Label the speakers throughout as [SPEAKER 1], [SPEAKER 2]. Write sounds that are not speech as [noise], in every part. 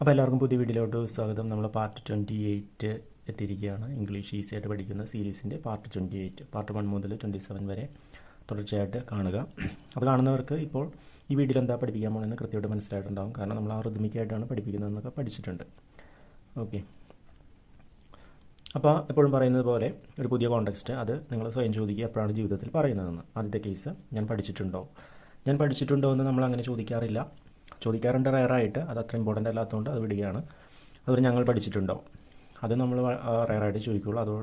[SPEAKER 1] അപ്പോൾ എല്ലാവർക്കും പുതിയ വീഡിയോയിലോട്ട് സ്വാഗതം. നമ്മൾ പാർട്ട് ട്വന്റി എയ്റ്റ് എത്തിയിരിക്കുകയാണ്. ഇംഗ്ലീഷ് ഈസി ആയിട്ട് പഠിക്കുന്ന സീരീസിന്റെ part twenty eight part one മുതൽ ട്വന്റി സെവൻ വരെ തുടർച്ചയായിട്ട് കാണുക. അത് കാണുന്നവർക്ക് ഇപ്പോൾ ഈ വീഡിയോയിൽ എന്താ പഠിപ്പിക്കാൻ പോകുന്നത് കൃത്യമായിട്ട് മനസ്സിലായിട്ടുണ്ടാകും കാരണം നമ്മൾ ആ റിദ്മിക്കായിട്ടാണ് പഠിപ്പിക്കുന്നതെന്നൊക്കെ പഠിച്ചിട്ടുണ്ട്. ഓക്കെ അപ്പോൾ എപ്പോഴും പറയുന്നത് പോലെ ഒരു പുതിയ കോണ്ടെക്സ്റ്റ് അത് നിങ്ങൾ സ്വയം ചോദിക്കുക എപ്പോഴാണ് ജീവിതത്തിൽ പറയുന്നതെന്ന്. ആദ്യത്തെ കേസ് ഞാൻ പഠിച്ചിട്ടുണ്ടോ? ഞാൻ പഠിച്ചിട്ടുണ്ടോ എന്ന് നമ്മൾ അങ്ങനെ ചോദിക്കാറില്ല. ചോദിക്കാറുണ്ട് റയറായിട്ട് അത് അത്ര ഇമ്പോർട്ടന്റ് അല്ലാത്തതുകൊണ്ട് അത് വിടുകയാണ്. അതുപോലെ ഞങ്ങൾ പഠിച്ചിട്ടുണ്ടോ അത് നമ്മൾ റയറായിട്ട് ചോദിക്കുകയുള്ളൂ. അതോ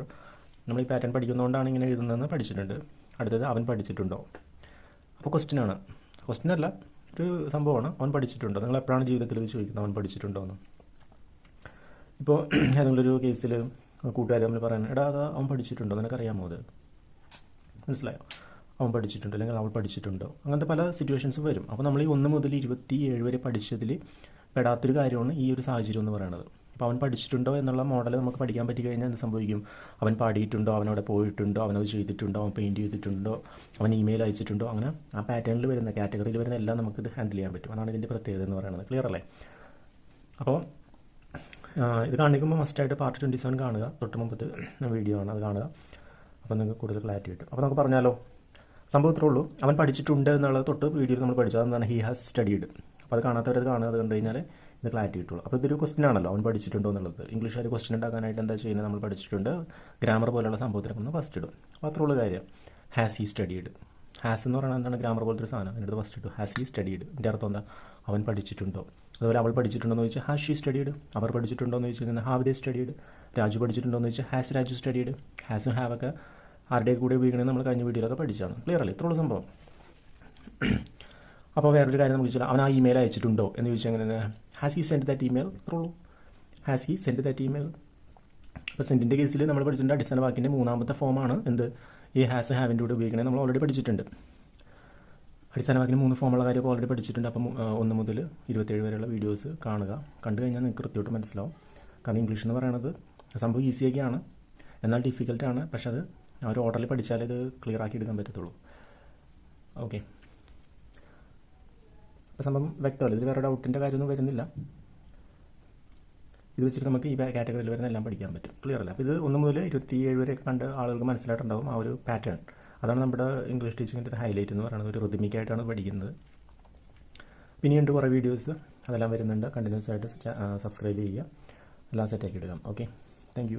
[SPEAKER 1] നമ്മൾ ഈ പാറ്റേൺ പഠിക്കുന്നതുകൊണ്ടാണ് ഇങ്ങനെ എഴുതുന്നതെന്ന് പഠിച്ചിട്ടുണ്ട്. അടുത്തത് അവൻ പഠിച്ചിട്ടുണ്ടോ അപ്പോൾ ക്വസ്റ്റ്യൻ ആണ്. ക്വസ്റ്റ്യൻ അല്ല ഒരു സംഭവമാണ്. അവൻ പഠിച്ചിട്ടുണ്ടോ. നിങ്ങൾ എപ്പോഴാണ് ജീവിതത്തിൽ ഇത് ചോദിക്കുന്നത്? അവൻ പഠിച്ചിട്ടുണ്ടോ എന്ന് ഇപ്പോൾ [clears throat] ഏതെങ്കിലും ഒരു കേസിൽ കൂട്ടുകാർ നമ്മൾ പറയാൻ എടാ അത് അവൻ പഠിച്ചിട്ടുണ്ടോ? നിനക്കറിയാമോ അത്? മനസ്സിലായോ? അവൻ പഠിച്ചിട്ടുണ്ട് അല്ലെങ്കിൽ അവൾ പഠിച്ചിട്ടുണ്ടോ. അങ്ങനത്തെ പല സിറ്റുവേഷൻസ് വരും. അപ്പോൾ നമ്മൾ ഈ ഒന്ന് മുതൽ ഇരുപത്തി ഏഴ് വരെ പഠിച്ചതിൽ പെടാത്തൊരു കാര്യമാണ് ഈ ഒരു സാഹചര്യം എന്ന് പറയുന്നത്. അപ്പോൾ അവൻ പഠിച്ചിട്ടുണ്ടോ എന്നുള്ള മോഡൽ നമുക്ക് പഠിക്കാൻ പറ്റി കഴിഞ്ഞാൽ എന്ത് സംഭവിക്കും? അവൻ പാടിയിട്ടുണ്ടോ? അവനവിടെ പോയിട്ടുണ്ടോ? അവനത് ചെയ്തിട്ടുണ്ടോ? അവൻ പെയിന്റ് ചെയ്തിട്ടുണ്ടോ? അവൻ ഇമെയിൽ അയച്ചിട്ടുണ്ടോ? അങ്ങനെ ആ പാറ്റേണിൽ വരുന്ന കാറ്റഗറിയിൽ വരുന്ന എല്ലാം നമുക്ക് ഇത് ഹാൻഡിൽ ചെയ്യാൻ പറ്റും. അതാണ് ഇതിന്റെ പ്രത്യേകത എന്ന് പറയുന്നത്. ക്ലിയർ അല്ലേ? അപ്പോൾ ഇത് കാണിക്കുമ്പോൾ മസ്റ്റായിട്ട് പാർട്ട് ട്വന്റി സെവൻ കാണുക. തൊട്ട് മുമ്പത്തെ വീഡിയോ ആണ് അത് കാണുക. അപ്പോൾ നിങ്ങൾക്ക് കൂടുതൽ ക്ലാരിറ്റി കിട്ടും. അപ്പോൾ നമുക്ക് പറഞ്ഞാലോ? സംഭവത്രേ ഉള്ളൂ. അവൻ പഠിച്ചിട്ടുണ്ട് എന്നുള്ളത് തൊട്ട് വീഡിയോയിൽ നമ്മൾ പഠിച്ചു. അതെന്താണ്? ഹി ഹാസ് സ്റ്റഡീഡ് അപ്പോൾ അത് കാണാത്തവരത് കാണുക അത് കണ്ടു കഴിഞ്ഞാൽ ഇത് ക്ലാരിറ്റി കിട്ടുള്ളൂ അപ്പോൾ ഇതൊരു ക്വസ്റ്റ്യൻ ആണല്ലോ. അവൻ പഠിച്ചിട്ടുണ്ടോ എന്നുള്ളത്. ഇംഗ്ലീഷുകാർ ക്വസ്റ്റ്യൻ ഉണ്ടാക്കാനായിട്ട് എന്താ ചെയ്യുന്നത്? നമ്മൾ പഠിച്ചിട്ടുണ്ട്. ഗ്രാമർ പോലെയുള്ള സംഭവത്തിനൊക്കെ ഒന്ന് ഫസ്റ്റ് ഇടും. അപ്പോൾ ഉള്ളൂ കാര്യം. ഹാസ് ഹി സ്റ്റഡീഡ് ഹാസ് എന്ന് പറയുന്നത് എന്താണ്? ഗ്രാമർ പോലത്തെ ഒരു സാധനം. അതിന്റെ ഫസ്റ്റ് ഇട്ടു. ഹാസ് ഹി സ്റ്റഡീഡ് എന്റെ അർത്ഥം എന്താ? അവൻ പഠിച്ചിട്ടുണ്ടോ? അതുപോലെ അവൾ പഠിച്ചിട്ടുണ്ടോ എന്ന് ചോദിച്ചാൽ ഹാസ് ഷീ സ്റ്റഡീഡ് അവർ പഠിച്ചിട്ടുണ്ടോ എന്ന് ചോദിച്ചു കഴിഞ്ഞാൽ ഹാവ് ദേ സ്റ്റഡീഡ് രാജു പഠിച്ചിട്ടുണ്ടോ എന്ന് ചോദിച്ചാൽ ഹാസ് രാജു സ്റ്റഡീഡ് ഹാസും ഹാവ് ആരുടെ കൂടെ ഉപയോഗിക്കണമെന്ന് നമ്മൾ കഴിഞ്ഞ വീഡിയോയിലൊക്കെ പഠിച്ചാണ് ക്ലിയർ അല്ലേ? ഇത്രയുള്ള സംഭവം. അപ്പോൾ വേറൊരു കാര്യം നമുക്ക് ചോദിച്ചാൽ അവൻ ആ ഇമെയിൽ അയച്ചിട്ടുണ്ടോ എന്ന് ചോദിച്ചാൽ അങ്ങനെ has he send that email ഇത്രയുള്ളൂ has he send that email അപ്പോൾ സെന്റിന്റെ കേസിൽ നമ്മൾ പഠിച്ചിട്ടുണ്ട് അടിസ്ഥാന വാക്കിന്റെ മൂന്നാമത്തെ ഫോമാണ് എന്ത്? ഈ ഹാസ് ഹാവിന്റെ കൂടെ ഉപയോഗിക്കണേ നമ്മൾ ഓൾറെഡി പഠിച്ചിട്ടുണ്ട്. അടിസ്ഥാന വാക്കിന് മൂന്ന് ഫോമുള്ള കാര്യമൊക്കെ ഓൾറെഡി പഠിച്ചിട്ടുണ്ട്. അപ്പം ഒന്ന് മുതൽ ഇരുപത്തേഴ് വരെയുള്ള വീഡിയോസ് കാണുക. കണ്ടു കഴിഞ്ഞാൽ നിങ്ങൾക്ക് കൃത്യമായിട്ട് മനസ്സിലാവും. കാരണം ഇംഗ്ലീഷ് എന്ന് പറയുന്നത് സംഭവം ഈസിയൊക്കെയാണ് എന്നാൽ ഡിഫിക്കൽട്ടാണ് പക്ഷെ അത് ആ ഒരു ഓർഡറിൽ പഠിച്ചാലേ ഇത് ക്ലിയർ ആക്കി എടുക്കാൻ പറ്റത്തുള്ളൂ. ഓക്കെ അപ്പോൾ സംഭവം വ്യക്തമല്ല. ഇതിൽ വേറെ ഡൗട്ടിന്റെ കാര്യമൊന്നും വരുന്നില്ല. ഇത് വെച്ചിട്ട് നമുക്ക് ഈ കാറ്റഗറിയിൽ വരുന്ന എല്ലാം പഠിക്കാൻ പറ്റും. ക്ലിയർ അല്ല? അപ്പോൾ ഇത് ഒന്ന് മുതൽ ഇരുപത്തി ഏഴ് വരെയൊക്കെ കണ്ട് ആളുകൾക്ക് മനസ്സിലായിട്ടുണ്ടാവും ആ ഒരു പാറ്റേൺ അതാണ് നമ്മുടെ ഇംഗ്ലീഷ് ടീച്ചിങ്ങിന്റെ ഒരു ഹൈലൈറ്റ് എന്ന് പറയുന്നത്. ഒരു ഋതുമിക്കായിട്ടാണ് പഠിക്കുന്നത്. പിന്നെയുണ്ട് കുറേ വീഡിയോസ് അതെല്ലാം വരുന്നുണ്ട്. കണ്ടിന്യൂസ് ആയിട്ട് സബ്സ്ക്രൈബ് ചെയ്യുക. എല്ലാം സെറ്റാക്കി എടുക്കാം. ഓക്കെ താങ്ക്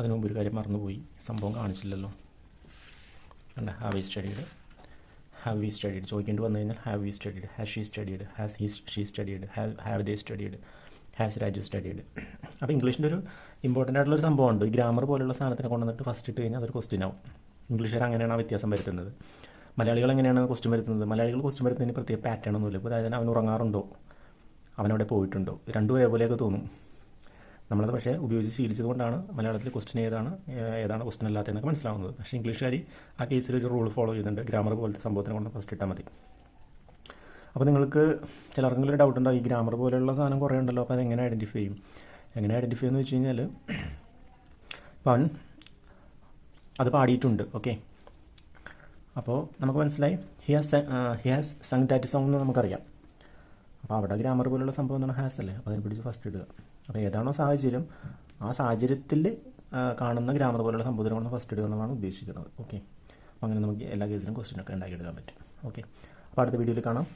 [SPEAKER 1] അതിനു മുമ്പ് ഒരു കാര്യം മറന്നുപോയി. സംഭവം കാണിച്ചില്ലല്ലോ. അല്ല have we studied have we studied ചോദിക്കേണ്ടി വന്നു കഴിഞ്ഞാൽ have we studied has she studied has he she studied have have they studied has Raju studied അപ്പോൾ ഇംഗ്ലീഷിന്റെ ഒരു ഇമ്പോർട്ടന്റ് ആയിട്ടുള്ള ഒരു സംഭവമുണ്ട് ഈ ഗ്രാമർ പോലുള്ള സാധനത്തിനെ കൊണ്ടുവന്നിട്ട് ഫസ്റ്റ് ഇട്ട് കഴിഞ്ഞാൽ അതൊരു ക്വസ്റ്റ്യൻ ആവും. ഇംഗ്ലീഷുകാർ അങ്ങനെയാണ് ആ വ്യത്യാസം വരുത്തുന്നത്. മലയാളികൾ എങ്ങനെയാണ് ക്വസ്റ്റ്യൻ വരുത്തുന്നത്. മലയാളികൾ ക്വസ്റ്റ്യൻ വരുത്തുന്നതിന് പ്രത്യേക പാറ്റേൺ ഒന്നുമില്ല. അതായത് അവൻ ഉറങ്ങാറുണ്ടോ? അവനവിടെ പോയിട്ടുണ്ടോ? രണ്ടും ഒരേപോലെയൊക്കെ തോന്നും. നമ്മളത് പക്ഷേ ഉപയോഗിച്ച് ശീലിച്ചത് കൊണ്ടാണ് മലയാളത്തിൽ ക്വസ്റ്റ്യൻ ഏതാണ് ഏതാണ് ക്വസ്റ്റ്യൻ അല്ലാത്തതെന്നൊക്കെ മനസ്സിലാവുന്നത്. പക്ഷേ ഇംഗ്ലീഷുകാർ ആ കേസിൽ ഒരു റൂൾ ഫോളോ ചെയ്യുന്നുണ്ട്. ഗ്രാമർ പോലത്തെ സംഭവത്തിന് കൊണ്ട് ഫസ്റ്റ് ഇട്ടാൽ മതി. അപ്പോൾ നിങ്ങൾക്ക് ചിലർക്കെങ്കിലും ഡൗട്ട് ഉണ്ടാവും ഈ ഗ്രാമർ പോലെയുള്ള സാധനം കുറേ ഉണ്ടല്ലോ അപ്പോൾ അതെങ്ങനെ ഐഡന്റിഫൈ ചെയ്യും? എങ്ങനെ ഐഡന്റിഫൈ എന്ന് വെച്ച് കഴിഞ്ഞാൽ ഇപ്പം അവൻ അത് പാടിയിട്ടുണ്ട് ഓക്കെ അപ്പോൾ നമുക്ക് മനസ്സിലായി. He has he has sung that song എന്ന് നമുക്കറിയാം. അപ്പോൾ അവിടെ ഗ്രാമർ പോലുള്ള സംഭവം എന്താണ്? ഹാസ് അല്ലേ? അപ്പോൾ അതിനെ പിടിച്ച് ഫസ്റ്റ് ഇടുക. അപ്പോൾ ഏതാണോ സാഹചര്യം ആ സാഹചര്യത്തിൽ കാണുന്ന ഗ്രാമർ പോലുള്ള കൊണ്ട് ഫസ്റ്റ് ഇടുക എന്നാണ് ഉദ്ദേശിക്കുന്നത്. ഓക്കെ അപ്പോൾ അങ്ങനെ നമുക്ക് എല്ലാ കേസിലും ക്വസ്റ്റ്യൻ ഒക്കെ ഉണ്ടാക്കിയെടുക്കാൻ പറ്റും. ഓക്കെ അപ്പോൾ അടുത്ത വീഡിയോയിൽ കാണാം.